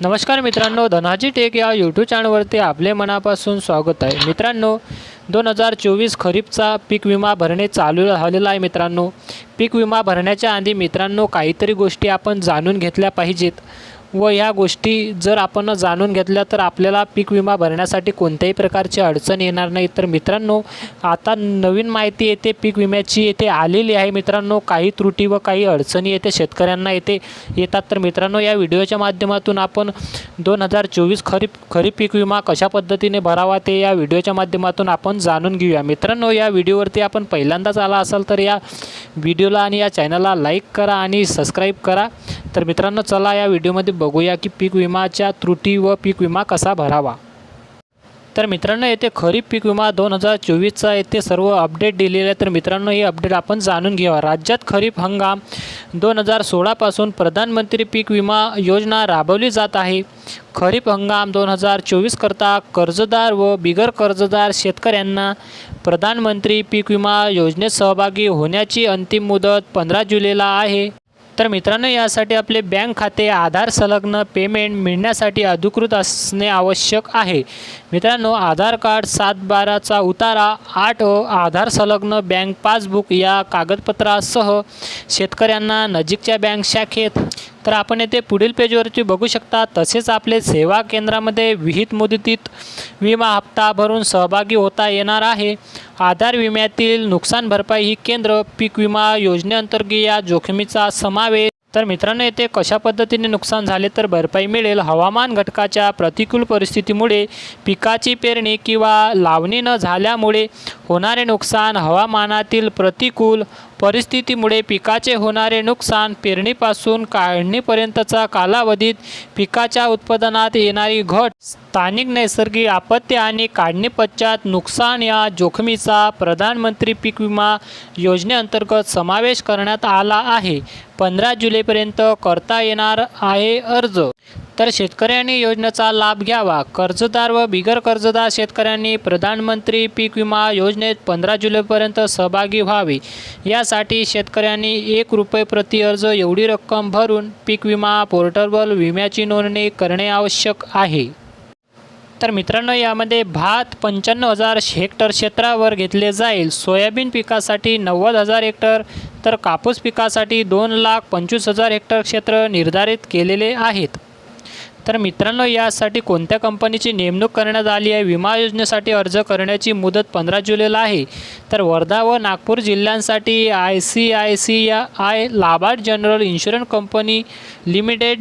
नमस्कार मित्रांनो धनाजी टेक या यूट्यूब चॅनलवरती आपले मनापासून स्वागत आहे. मित्रांनो दोन हजार चोवीस खरीपचा पीक विमा भरणे चालू झालेला आहे मित्रांनो. पीक विमा भरण्याच्या आधी मित्रांनो काहीतरी गोष्टी आपण जाणून घेतल्या पाहिजेत. व या गोष्टी जर आपण जाणून घेतल्या तर आपल्याला पीक विमा भरण्यासाठी कोणत्याही प्रकारची अडचण येणार नाही. तर मित्रांनो आता नवीन माहिती येते पीक विम्याची येथे आलेली आहे मित्रांनो. काही त्रुटी व काही अडचणी येते शेतकऱ्यांना येते येतात. तर मित्रांनो या व्हिडिओच्या माध्यमातून आपण दोन हजार चोवीस खरीप खरीप पीक विमा कशा पद्धतीने भरावा ते या व्हिडिओच्या माध्यमातून आपण जाणून घेऊया. मित्रांनो या व्हिडिओवरती आपण पहिल्यांदाच आला असाल तर या व्हिडिओला आणि या चॅनलला लाईक करा आणि सबस्क्राईब करा. तर मित्रांनो चला या व्हिडिओमध्ये बघूया की पीक विमाच्या त्रुटी व पीक विमा कसा भरावा. तर मित्रांनो येथे खरीप पीक विमा दोन हजार चोवीसचा येथे सर्व अपडेट दिलेले आहे तर मित्रांनो हे अपडेट आपण जाणून घ्यावा राज्यात खरीप हंगाम दोन हजार सोळापासून प्रधानमंत्री पीक विमा योजना राबवली जात आहे. खरीप हंगाम दोन हजार चोवीसकरता कर्जदार व बिगर कर्जदार शेतकऱ्यांना प्रधानमंत्री पीक विमा योजनेत सहभागी होण्याची अंतिम मुदत पंधरा जुलैला आहे. तर मित्रांनो यासाठी आपले बँक खाते आधार संलग्न पेमेंट मिळण्यासाठी अधिकृत असणे आवश्यक आहे. मित्रांनो आधार कार्ड सात बाराचा उतारा आठ आधार संलग्न बँक पासबुक या कागदपत्रासह शेतकऱ्यांना नजीकच्या बँक शाखेत तर आपण येथे पुढील पेजवरती बघू शकता तसेच आपले सेवा केंद्रामध्ये विहित मुदतीत विमा हप्ता भरून सहभागी होता येणार आहे. आधार विम्यातील नुकसान भरपाई ही केंद्र पीक विमा योजनेअंतर्गत या जोखमीचा समावेश. तर मित्रांनो येथे कशा पद्धतीने नुकसान झाले तर भरपाई मिळेल? हवामान घटकाच्या प्रतिकूल परिस्थितीमुळे पिकाची पेरणी किंवा लावणी न झाल्यामुळे होणारे नुकसान हवामानातील प्रतिकूल परिस्थितीमुळे पिकाचे होणारे नुकसान पेरणीपासून काढणीपर्यंतचा कालावधीत पिकाच्या उत्पादनात येणारी घट स्थानिक नैसर्गिक आपत्ती आणि काढणीपश्चात नुकसान या जोखमीचा प्रधानमंत्री पीक विमा योजनेअंतर्गत समावेश करण्यात आला आहे. पंधरा जुलैपर्यंत करता येणार आहे अर्ज. तर शेतकऱ्यांनी योजनेचा लाभ घ्यावा. कर्जदार व बिगर कर्जदार शेतकऱ्यांनी प्रधानमंत्री पीक विमा योजनेत पंधरा जुलैपर्यंत सहभागी व्हावे. यासाठी शेतकऱ्यांनी एक रुपये प्रति अर्ज एवढी रक्कम भरून पीक विमा पोर्टलवर विम्याची नोंदणी करणे आवश्यक आहे. तर मित्रांनो यामध्ये भात पंच्याण्णव हजार हेक्टर क्षेत्रावर घेतले जाईल. सोयाबीन पिकासाठी नव्वद हजार हेक्टर तर कापूस पिकासाठी दोन लाख पंचवीस हजार हेक्टर क्षेत्र निर्धारित केलेले आहेत. तर मित्रांनो यासाठी कोणत्या कंपनीची नेमणूक करण्यात आली आहे? विमा योजनेसाठी अर्ज करण्याची मुदत पंधरा जुलैला आहे. तर वर्धा व नागपूर जिल्ह्यांसाठी I C I C I लाभार्थ general insurance company limited